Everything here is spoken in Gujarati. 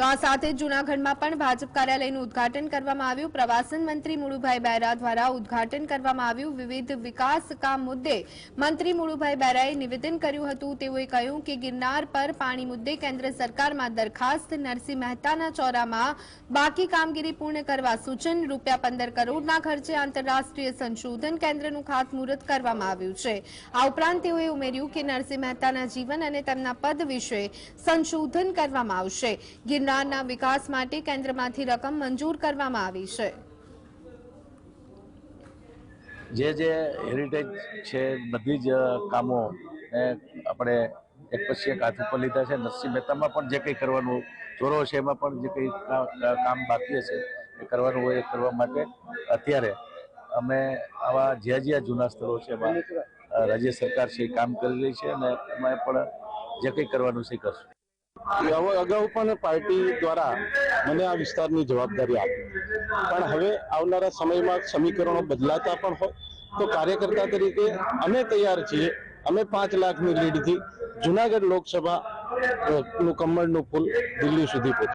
તો આ સાથે જૂનાગઢમાં પણ ભાજપ કાર્યાલયનું ઉદ્ઘાટન કરવામાં આવ્યું. પ્રવાસન મંત્રી મુળુભાઈ બહેરા દ્વારા ઉદ્ઘાટન કરવામાં આવ્યું. વિવિધ વિકાસ કામ મુદ્દે મંત્રી મુળુભાઈ બેરાએ નિવેદન કર્યું હતું. તેઓએ કહ્યું કે ગિરનાર પર પાણી મુદ્દે કેન્દ્ર સરકારમાં દરખાસ્ત નરસિંહ મહેતાના ચોરામાં બાકી કામગીરી પૂર્ણ કરવા સૂચન રૂપિયા પંદર કરોડના ખર્ચે આંતરરાષ્ટ્રીય સંશોધન કેન્દ્રનું ખાતમુહૂર્ત કરવામાં આવ્યું છે. આ ઉપરાંત તેઓએ ઉમેર્યું કે નરસિંહ મહેતાના જીવન અને તેમના પદ વિશે સંશોધન કરવામાં આવશે. ગિરનારના વિકાસ માટે કેન્દ્રમાંથી રકમ મંજૂર કરવામાં આવી છે. જે જે હેરિટેજ છે, બધી જ કામો આપણે એક પછી એક હાથ ઉપર લીધા છે. નરસિંહ મહેતામાં પણ જે કંઈ કરવાનું ચોરો છે, એમાં પણ જે કંઈ કામ બાકી હશે, એ કરવાનું હોય એ કરવા માટે અત્યારે અમે આવા જ્યાં જ્યાં જૂના સ્થળો છે, એમાં રાજ્ય સરકાર છે કામ કરી રહી છે અને એમાં પણ જે કંઈ કરવાનું છે કરશું. અગાઉ પણ પાર્ટી દ્વારા મને આ વિસ્તારની જવાબદારી આપી. પણ હવે આવનારા સમયમાં સમીકરણો બદલાતા પણ હોય, તો કાર્યકર્તા તરીકે અમે તૈયાર છીએ. અમે પાંચ લાખની લીડથી જુનાગઢ લોકસભા નું કમળનું ફૂલ દિલ્હી સુધી પહોંચે.